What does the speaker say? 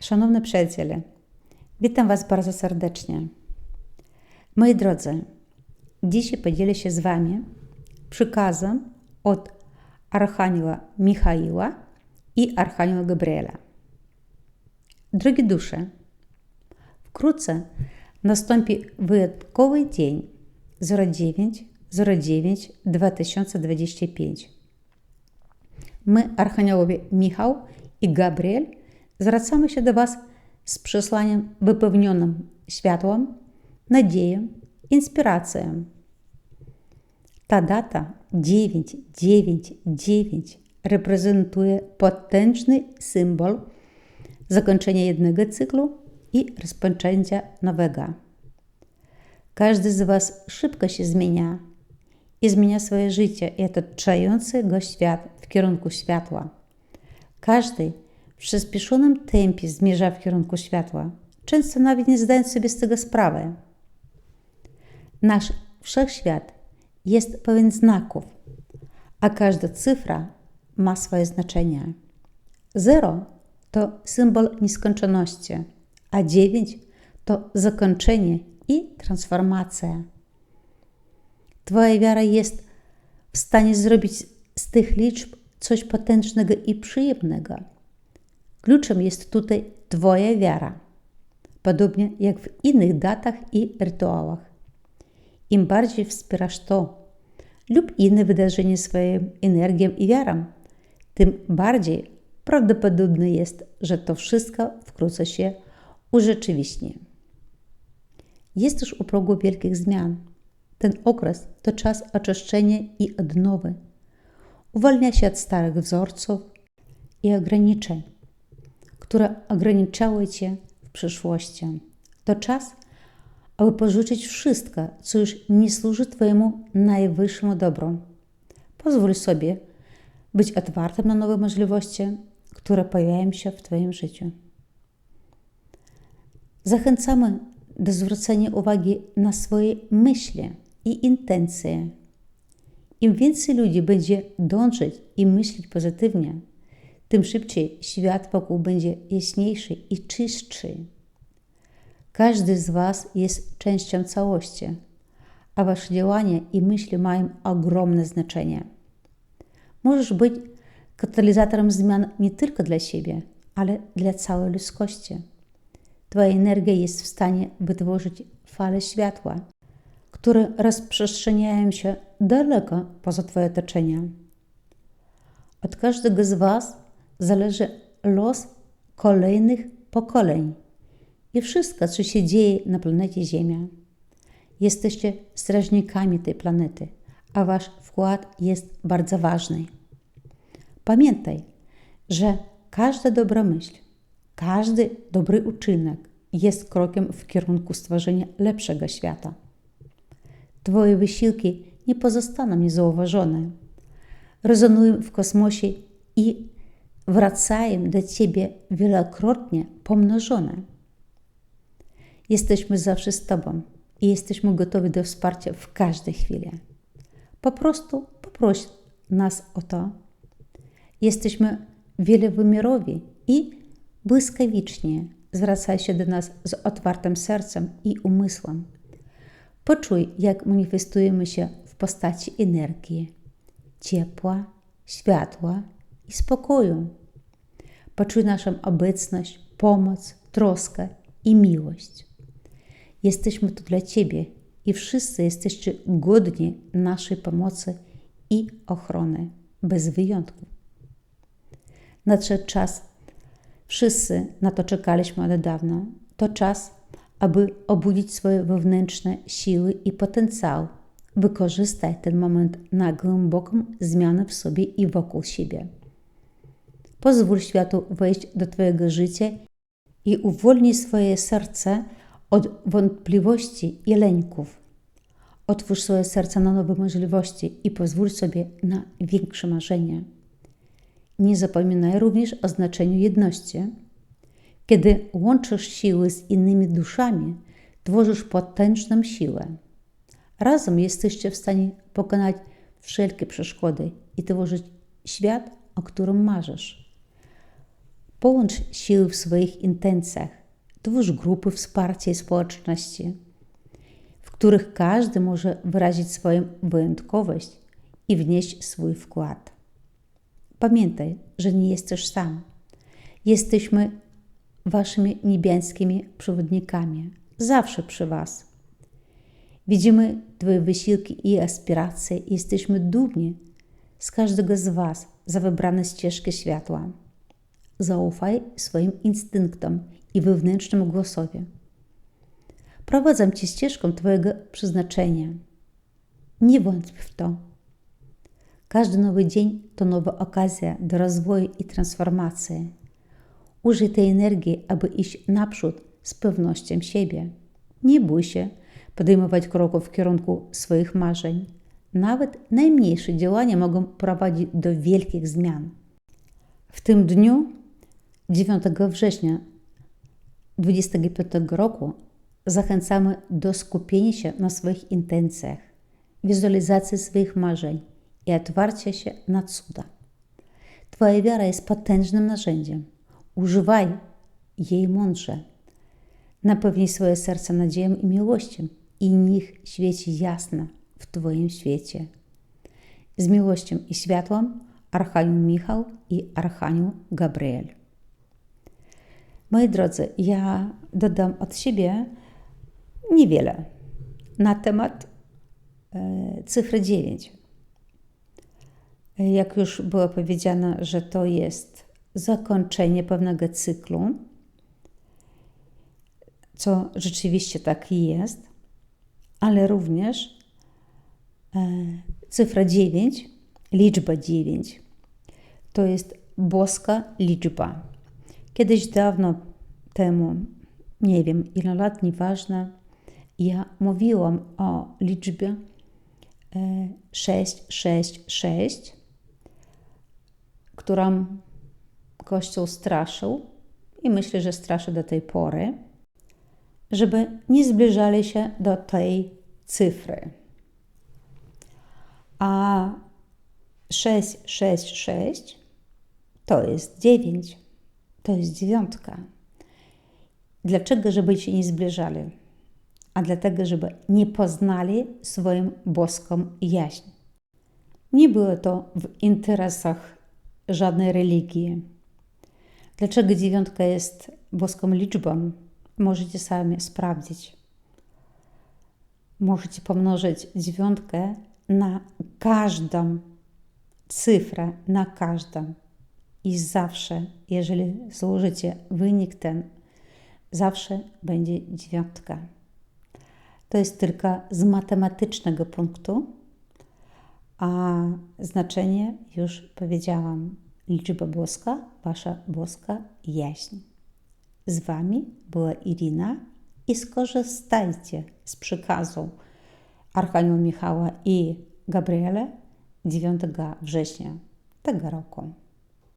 Szanowne przyjaciele, witam Was bardzo serdecznie. Moi drodzy, dzisiaj podzielę się z Wami przykazem od Archanioła Michaiła i Archanioła Gabriela. Drogie dusze, wkrótce nastąpi wyjątkowy dzień 09 09 2025. My, Archaniołowie Michał i Gabriel, zwracamy się do Was z przesłaniem wypełnionym światłem, nadzieją, inspiracją. Ta data 999 reprezentuje potężny symbol zakończenia jednego cyklu i rozpoczęcia nowego. Każdy z Was szybko się zmienia i zmienia swoje życie i otaczający go świat w kierunku światła. Każdy w przyspieszonym tempie zmierza w kierunku światła, często nawet nie zdając sobie z tego sprawy. Nasz wszechświat jest pełen znaków, a każda cyfra ma swoje znaczenie. Zero to symbol nieskończoności, a dziewięć to zakończenie i transformacja. Twoja wiara jest w stanie zrobić z tych liczb coś potężnego i przyjemnego. Kluczem jest tutaj Twoja wiara, podobnie jak w innych datach i rytuałach. Im bardziej wspierasz to lub inne wydarzenie swoją energią i wiarą, tym bardziej prawdopodobne jest, że to wszystko wkrótce się urzeczywistni. Jest już u progu wielkich zmian. Ten okres to czas oczyszczenia i odnowy. Uwalnia się od starych wzorców i ograniczeń, które ograniczały Cię w przyszłości. To czas, aby porzucić wszystko, co już nie służy Twojemu najwyższemu dobru. Pozwól sobie być otwartym na nowe możliwości, które pojawiają się w Twoim życiu. Zachęcamy do zwrócenia uwagi na swoje myśli i intencje. Im więcej ludzi będzie dążyć i myśleć pozytywnie, tym szybciej świat wokół będzie jaśniejszy i czystszy. Każdy z Was jest częścią całości, a Wasze działania i myśli mają ogromne znaczenie. Możesz być katalizatorem zmian nie tylko dla siebie, ale dla całej ludzkości. Twoja energia jest w stanie wytworzyć falę światła, które rozprzestrzeniają się daleko poza Twoje otoczenie. Od każdego z Was zależy los kolejnych pokoleń i wszystko, co się dzieje na planecie Ziemia. Jesteście strażnikami tej planety, a Wasz wkład jest bardzo ważny. Pamiętaj, że każda dobra myśl, każdy dobry uczynek jest krokiem w kierunku stworzenia lepszego świata. Twoje wysiłki nie pozostaną niezauważone. Rezonują w kosmosie i wracają do Ciebie wielokrotnie pomnożone. Jesteśmy zawsze z Tobą i jesteśmy gotowi do wsparcia w każdej chwili. Po prostu poproś nas o to. Jesteśmy wielowymiarowi i błyskawicznie zwracaj się do nas z otwartym sercem i umysłem. Poczuj, jak manifestujemy się w postaci energii, ciepła, światła i spokoju. Poczuj naszą obecność, pomoc, troskę i miłość. Jesteśmy tu dla Ciebie i wszyscy jesteście godni naszej pomocy i ochrony, bez wyjątku. Nadszedł czas, wszyscy na to czekaliśmy od dawna. To czas, aby obudzić swoje wewnętrzne siły i potencjał. Wykorzystaj ten moment na głęboką zmianę w sobie i wokół siebie. Pozwól światu wejść do Twojego życia i uwolnij swoje serce od wątpliwości i lęków. Otwórz swoje serce na nowe możliwości i pozwól sobie na większe marzenia. Nie zapominaj również o znaczeniu jedności. Kiedy łączysz siły z innymi duszami, tworzysz potężną siłę. Razem jesteście w stanie pokonać wszelkie przeszkody i tworzyć świat, o którym marzysz. Połącz siły w swoich intencjach. Twórz grupy wsparcia i społeczności, w których każdy może wyrazić swoją wyjątkowość i wnieść swój wkład. Pamiętaj, że nie jesteś sam. Jesteśmy waszymi niebieskimi przewodnikami, zawsze przy was. Widzimy Twoje wysiłki i aspiracje i jesteśmy dumni z każdego z Was za wybrane ścieżki światła. Zaufaj swoim instynktom i wewnętrznemu głosowi. Prowadzę Cię ścieżką Twojego przeznaczenia. Nie wątp w to. Każdy nowy dzień to nowa okazja do rozwoju i transformacji. Użyj tej energii, aby iść naprzód z pewnością siebie. Nie bój się podejmować kroków w kierunku swoich marzeń. Nawet najmniejsze działania mogą prowadzić do wielkich zmian. W tym dniu, 9 września 2025 roku, zachęcamy do skupienia się na swoich intencjach, wizualizacji swoich marzeń i otwarcia się na cuda. Twoja wiara jest potężnym narzędziem. Używaj jej mądrze. Napełnij swoje serce nadzieją i miłością i niech świeci jasno w Twoim świecie. Z miłością i światłem Archanioł Michał i Archanioł Gabriel. Moi drodzy, ja dodam od siebie niewiele na temat e, cyfry 9. Jak już było powiedziane, że to jest zakończenie pewnego cyklu, co rzeczywiście tak jest, ale również e, cyfra 9, liczba 9, to jest boska liczba. Kiedyś dawno temu, nie wiem ile lat, nieważne, ja mówiłam o liczbie 666, którą Kościół straszył i myślę, że straszy do tej pory żeby nie zbliżali się do tej cyfry. A 666 to jest 9, to jest dziewiątka. Dlaczego? Żeby się nie zbliżali, a dlatego, żeby nie poznali swoją boską jaźń. Nie było to w interesach żadnej religii. Dlaczego dziewiątka jest boską liczbą? Możecie sami sprawdzić. Możecie pomnożyć dziewiątkę na każdą cyfrę, na każdą. I zawsze, jeżeli złożycie wynik ten, zawsze będzie dziewiątka. To jest tylko z matematycznego punktu, a znaczenie już powiedziałam. Liczba boska, wasza boska jaźń. Z Wami była Irina i skorzystajcie z przekazu Archanioła Michała i Gabriele 9 września tego roku.